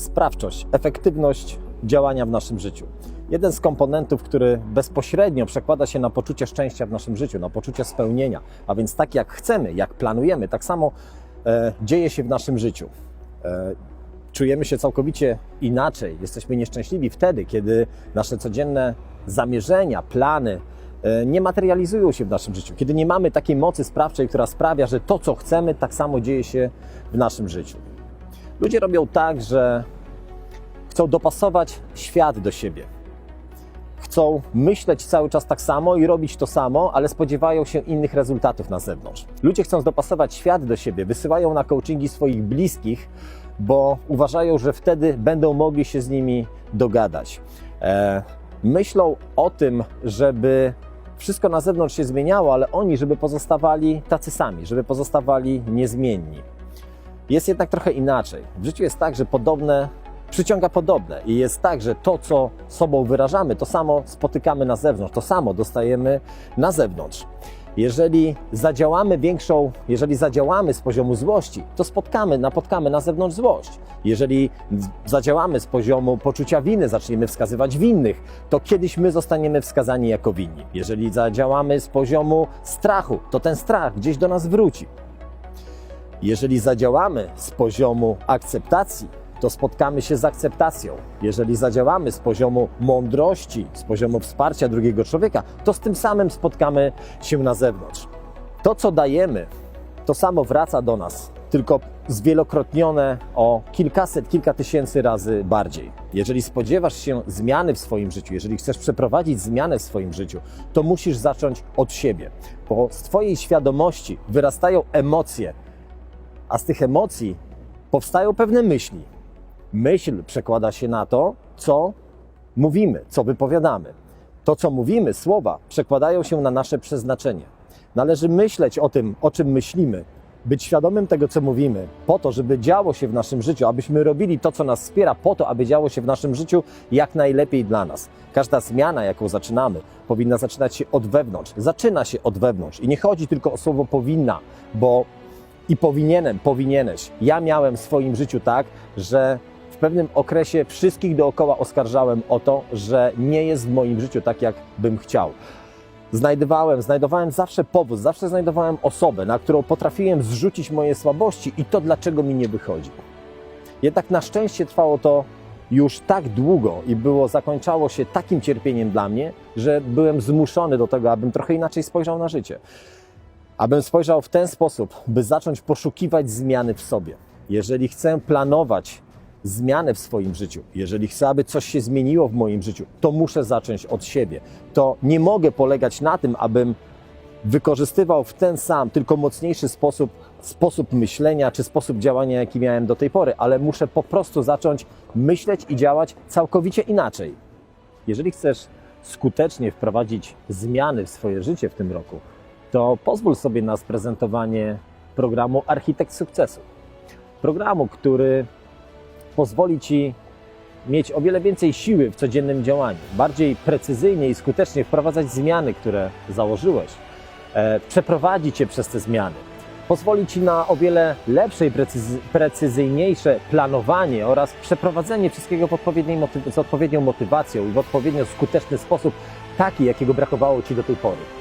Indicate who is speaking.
Speaker 1: sprawczość, efektywność działania w naszym życiu. Jeden z komponentów, który bezpośrednio przekłada się na poczucie szczęścia w naszym życiu, na poczucie spełnienia. A więc tak jak chcemy, jak planujemy, tak samo e, dzieje się w naszym życiu. E, czujemy się całkowicie inaczej, jesteśmy nieszczęśliwi wtedy, kiedy nasze codzienne zamierzenia, plany e, nie materializują się w naszym życiu, kiedy nie mamy takiej mocy sprawczej, która sprawia, że to, co chcemy, tak samo dzieje się w naszym życiu. Ludzie robią tak, że chcą dopasować świat do siebie. Chcą myśleć cały czas tak samo i robić to samo, ale spodziewają się innych rezultatów na zewnątrz. Ludzie chcą dopasować świat do siebie, wysyłają na coachingi swoich bliskich, bo uważają, że wtedy będą mogli się z nimi dogadać. E, myślą o tym, żeby wszystko na zewnątrz się zmieniało, ale oni, żeby pozostawali tacy sami, żeby pozostawali niezmienni. Jest jednak trochę inaczej. W życiu jest tak, że podobne przyciąga podobne i jest tak, że to, co sobą wyrażamy, to samo spotykamy na zewnątrz, to samo dostajemy na zewnątrz. Jeżeli zadziałamy większą, jeżeli zadziałamy z poziomu złości, to spotkamy, napotkamy na zewnątrz złość. Jeżeli zadziałamy z poziomu poczucia winy, zaczniemy wskazywać winnych, to kiedyś my zostaniemy wskazani jako winni. Jeżeli zadziałamy z poziomu strachu, to ten strach gdzieś do nas wróci. Jeżeli zadziałamy z poziomu akceptacji, to spotkamy się z akceptacją. Jeżeli zadziałamy z poziomu mądrości, z poziomu wsparcia drugiego człowieka, to z tym samym spotkamy się na zewnątrz. To, co dajemy, to samo wraca do nas, tylko zwielokrotnione o kilkaset, kilka tysięcy razy bardziej. Jeżeli spodziewasz się zmiany w swoim życiu, jeżeli chcesz przeprowadzić zmianę w swoim życiu, to musisz zacząć od siebie, bo z Twojej świadomości wyrastają emocje, a z tych emocji powstają pewne myśli. Myśl przekłada się na to, co mówimy, co wypowiadamy. To, co mówimy, słowa, przekładają się na nasze przeznaczenie. Należy myśleć o tym, o czym myślimy, być świadomym tego, co mówimy, po to, żeby działo się w naszym życiu, abyśmy robili to, co nas wspiera, po to, aby działo się w naszym życiu jak najlepiej dla nas. Każda zmiana, jaką zaczynamy, powinna zaczynać się od wewnątrz. Zaczyna się od wewnątrz. I nie chodzi tylko o słowo powinna, bo i powinienem, powinieneś. Ja miałem w swoim życiu tak, że w pewnym okresie wszystkich dookoła oskarżałem o to, że nie jest w moim życiu tak, jak bym chciał. Znajdowałem, znajdowałem zawsze powód, zawsze znajdowałem osobę, na którą potrafiłem zrzucić moje słabości i to, dlaczego mi nie wychodzi. Jednak na szczęście trwało to już tak długo i było, zakończało się takim cierpieniem dla mnie, że byłem zmuszony do tego, abym trochę inaczej spojrzał na życie abym spojrzał w ten sposób, by zacząć poszukiwać zmiany w sobie. Jeżeli chcę planować zmianę w swoim życiu, jeżeli chcę, aby coś się zmieniło w moim życiu, to muszę zacząć od siebie. To nie mogę polegać na tym, abym wykorzystywał w ten sam, tylko mocniejszy sposób, sposób myślenia czy sposób działania, jaki miałem do tej pory, ale muszę po prostu zacząć myśleć i działać całkowicie inaczej. Jeżeli chcesz skutecznie wprowadzić zmiany w swoje życie w tym roku, to pozwól sobie na sprezentowanie programu Architekt Sukcesu. Programu, który pozwoli Ci mieć o wiele więcej siły w codziennym działaniu, bardziej precyzyjnie i skutecznie wprowadzać zmiany, które założyłeś, e, przeprowadzi Cię przez te zmiany. Pozwoli Ci na o wiele lepsze i precyzy- precyzyjniejsze planowanie oraz przeprowadzenie wszystkiego w odpowiedniej moty- z odpowiednią motywacją i w odpowiednio skuteczny sposób, taki, jakiego brakowało Ci do tej pory.